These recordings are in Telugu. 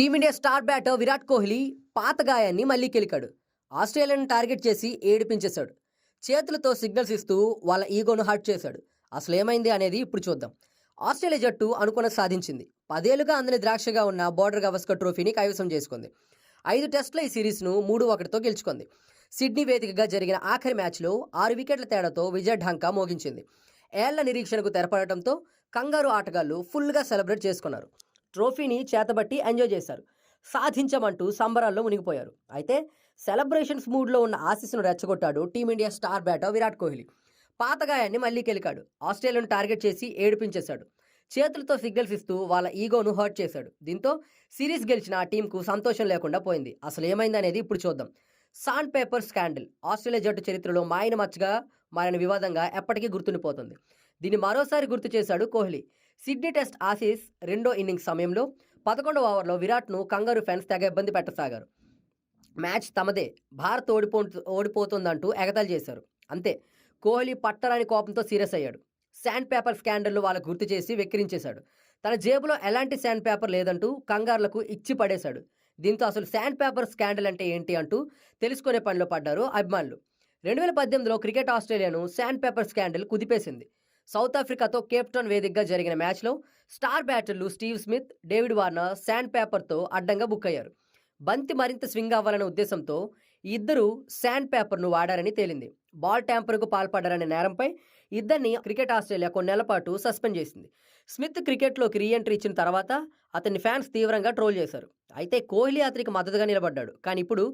Team India star batter Virat Kohli పాత గాయాన్ని మళ్ళీ కెలికాడు. ఆస్ట్రేలియాను టార్గెట్ చేసి ఏడిపించేశాడు. చేతులతో సిగ్నల్స్ ఇస్తూ వాళ్ళ ఈగోను హర్ట్ చేశాడు. అసలు ఏమైంది అనేది ఇప్పుడు చూద్దాం. ఆస్ట్రేలియా జట్టు అనుకున్న సాధించింది. పదేళ్ళుగా అందని ద్రాక్షగా ఉన్న బోర్డర్ గవస్కర్ ట్రోఫీని కైవసం చేసుకుంది. ఐదు టెస్టుల ఈ సిరీస్ను మూడు ఒకటితో గెలుచుకుంది. సిడ్నీ వేదికగా జరిగిన ఆఖరి మ్యాచ్లో ఆరు వికెట్ల తేడాతో విజయ్ ఢంకా మోగించింది. ఏళ్ళ నిరీక్షణకు తెరపడటంతో కంగారు ఆటగాళ్ళు ఫుల్గా సెలబ్రేట్ చేసుకున్నారు. ట్రోఫీని చేతబట్టి ఎంజాయ్ చేశారు. సాధించమంటూ సంబరాల్లో మునిగిపోయారు. అయితే సెలబ్రేషన్స్ మూడ్లో ఉన్న ఆశీస్సును రెచ్చగొట్టాడు team India star batter Virat Kohli. పాతగాయాన్ని మళ్ళీ కెలికాడు. ఆస్ట్రేలియాను టార్గెట్ చేసి ఏడిపించేశాడు. చేతులతో సిగ్నల్స్ ఇస్తూ వాళ్ళ ఈగోను హర్ట్ చేశాడు. దీంతో సిరీస్ గెలిచిన ఆ టీంకు సంతోషం లేకుండా పోయింది. అసలు ఏమైందనేది ఇప్పుడు చూద్దాం. Sand paper scandal. ఆస్ట్రేలియా జట్టు చరిత్రలో మాయన మచ్చగా మారిన వివాదంగా ఎప్పటికీ గుర్తుండిపోతుంది. దీన్ని మరోసారి గుర్తు చేశాడు కోహ్లీ. సిడ్నీ టెస్ట్ ఆసీస్ రెండో ఇన్నింగ్స్ సమయంలో పదకొండవ ఓవర్లో విరాట్ను కంగారు ఫ్యాన్స్ తెగ ఇబ్బంది పెట్టసాగారు. మ్యాచ్ తమదే. భారత్ ఓడిపో ఓడిపోతుందంటూ ఎగతాళి చేశారు. అంతే. కోహ్లీ పట్టరాని కోపంతో సీరియస్ అయ్యాడు. శాండ్ పేపర్ స్కాండల్ను వాళ్ళకు గుర్తు చేసి వెక్కిరించేశాడు. తన జేబులో ఎలాంటి శాండ్ పేపర్ లేదంటూ కంగారులకు ఇచ్చి పడేశాడు. దీంతో అసలు శాండ్ పేపర్ స్కాండల్ అంటే ఏంటి అంటూ తెలుసుకునే పనిలో పడ్డారు అభిమానులు. రెండు వేల పద్దెనిమిదిలో క్రికెట్ ఆస్ట్రేలియాను శాండ్ పేపర్ స్కాండల్ కుదిపేసింది. సౌత్ ఆఫ్రికాతో కేప్టౌన్ వేదికగా జరిగిన మ్యాచ్లో star బ్యాటర్లు Steve Smith David Warner sand పేపర్తో అడ్డంగా బుక్ అయ్యారు. బంతి మరింత స్వింగ్ అవ్వాలనే ఉద్దేశంతో ఇద్దరు శాండ్ పేపర్ను వాడారని తేలింది. బాల్ ట్యాంపర్కు పాల్పడ్డారనే నేరంపై ఇద్దరిని క్రికెట్ ఆస్ట్రేలియా కొన్నేళ్ళ పాటు సస్పెండ్ చేసింది. స్మిత్ క్రికెట్లోకి రీఎంట్రీ ఇచ్చిన తర్వాత అతని ఫ్యాన్స్ తీవ్రంగా ట్రోల్ చేశారు. అయితే కోహ్లీ అతనికి మద్దతుగా నిలబడ్డాడు. కానీ ఇప్పుడు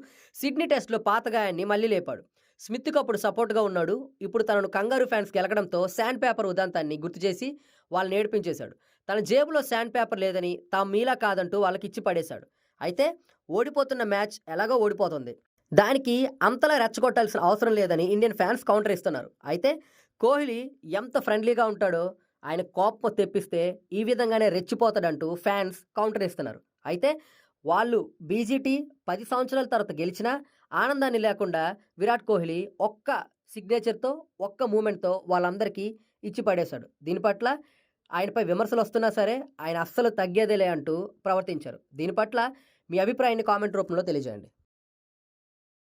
సిడ్నీ టెస్ట్లో పాత గాయాన్ని మళ్ళీ లేపాడు. స్మిత్కు అప్పుడు సపోర్ట్గా ఉన్నాడు. ఇప్పుడు తనను కంగారు ఫ్యాన్స్ గెలకడంతో శాండ్ పేపర్ ఉదాంతాన్ని గుర్తు చేసి వాళ్ళని ఏడిపించేశాడు. తన జేబులో శాండ్ పేపర్ లేదని తాము మీలా కాదంటూ వాళ్ళకి ఇచ్చి పడేశాడు. అయితే ఓడిపోతున్న మ్యాచ్ ఎలాగో ఓడిపోతుంది. దానికి అంతలా రెచ్చగొట్టాల్సిన అవసరం లేదని ఇండియన్ ఫ్యాన్స్ కౌంటర్ ఇస్తున్నారు. అయితే కోహ్లీ ఎంత ఫ్రెండ్లీగా ఉంటాడో ఆయన కోపం తెప్పిస్తే ఈ విధంగానే రెచ్చిపోతాడంటూ ఫ్యాన్స్ కౌంటర్ ఇస్తున్నారు. అయితే వాళ్ళు బీజీటీ పది సంవత్సరాల తర్వాత గెలిచినా ఆనందాన్ని లేకుండా విరాట్ కోహ్లీ ఒక్క సిగ్నేచర్తో ఒక్క మూమెంట్తో వాళ్ళందరికీ ఇచ్చి పడేశాడు. దీని పట్ల ఆయనపై విమర్శలు వస్తున్నా సరే ఆయన అస్సలు తగ్గేదేలే అంటూ ప్రవర్తించారు. దీని పట్ల మీ అభిప్రాయాన్ని కామెంట్ రూపంలో తెలియజేయండి.